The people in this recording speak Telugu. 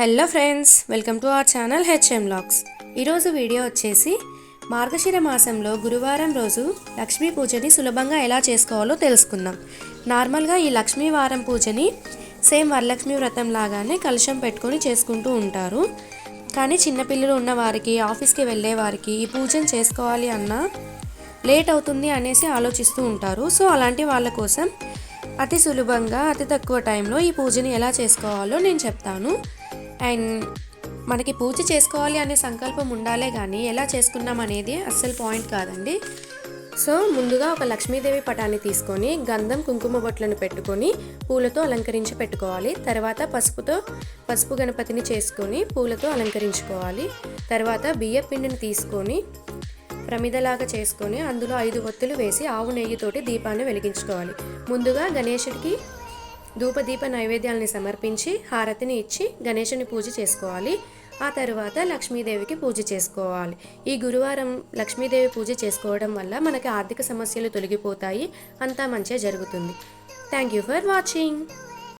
Hello friends welcome to our channel HM locks ఈరోజు వీడియో వచ్చేసి మార్గశిర మాసంలో గురువారం రోజు లక్ష్మీ పూజని సులభంగా ఎలా చేసుకోవాలో తెలుసుకుందాం. నార్మల్గా ఈ లక్ష్మీ వారం పూజని సేమ్ వరలక్ష్మి వ్రతం లాగానే కలుషం పెట్టుకొని చేసుకుంటూ ఉంటారు. కానీ చిన్నపిల్లలు ఉన్న వారికి ఆఫీస్కి వెళ్ళే వారికి ఈ పూజను చేసుకోవాలి అన్నా లేట్ అవుతుంది అనేసి ఆలోచిస్తూ ఉంటారు. సో అలాంటి వాళ్ళ కోసం అతి సులభంగా అతి తక్కువ టైంలో ఈ పూజని ఎలా చేసుకోవాలో నేను చెప్తాను. అండ్ మనకి పూజ చేసుకోవాలి అనే సంకల్పం ఉండాలే కానీ ఎలా చేసుకున్నాం అనేది అస్సలు పాయింట్ కాదండి. సో ముందుగా ఒక లక్ష్మీదేవి పటాన్ని తీసుకొని గంధం కుంకుమ బొట్లను పెట్టుకొని పూలతో అలంకరించి పెట్టుకోవాలి. తర్వాత పసుపుతో పసుపు గణపతిని చేసుకొని పూలతో అలంకరించుకోవాలి. తర్వాత బియ్య పిండిని తీసుకొని ప్రమిదలాగా చేసుకొని అందులో ఐదు ఒత్తులు వేసి ఆవు నెయ్యితోటి దీపాన్ని వెలిగించుకోవాలి. ముందుగా గణేషుడికి ధూపదీప నైవేద్యాలని సమర్పించి హారతిని ఇచ్చి గణేశుని పూజ చేసుకోవాలి. ఆ తర్వాత లక్ష్మీదేవికి పూజ చేసుకోవాలి. ఈ గురువారం లక్ష్మీదేవి పూజ చేసుకోవడం వల్ల మనకి ఆర్థిక సమస్యలు తొలగిపోతాయి. అంతా మంచిగా జరుగుతుంది. Thank you for watching